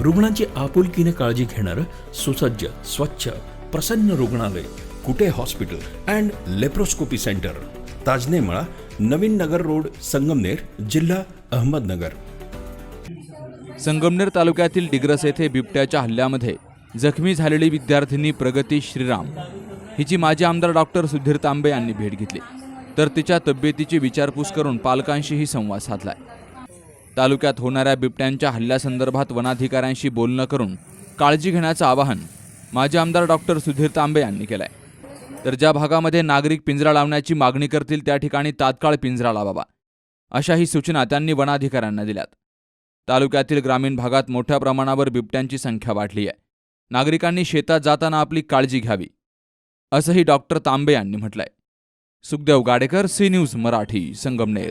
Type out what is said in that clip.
रुग्णांची आपुलकीने काळजी घेणारं सुसज्ज स्वच्छ प्रसन्न रुग्णालय Kute hospital and laparoscopy centre. Tajnemala Navin Nagar road Sangamner जिल्हा अहमदनगर. संगमनेर तालुक्यातील डिग्रस येथे बिबट्याच्या हल्ल्यामध्ये जखमी झालेली विद्यार्थिनी प्रगती श्रीराम. हिची माजी आमदार डॉक्टर सुधीर तांबे यांनी भेट घेतली. तर तिच्या तब्येतीची विचारपूस करून पालकांशीही संवाद साधलाय. तालुक्यात होणाऱ्या बिबट्यांच्या हल्ल्यासंदर्भात वनाधिकाऱ्यांशी बोलणं करून काळजी घेण्याचं आवाहन माजी आमदार डॉक्टर सुधीर तांबे यांनी केलं आहे तर ज्या भागामध्ये नागरिक पिंजरा लावण्याची मागणी करतील त्या ठिकाणी तात्काळ पिंजरा लावावा. अशाही सूचना त्यांनी वनाधिकाऱ्यांना दिल्यात. तालुक्यातील ग्रामीण भागात मोठ्या प्रमाणावर बिबट्यांची संख्या वाढली आहे. नागरिकांनी शेतात जाताना आपली काळजी घ्यावी असंही डॉक्टर तांबे यांनी म्हटलंय. Sukhdev Gadekar C news Marathi Sangamner.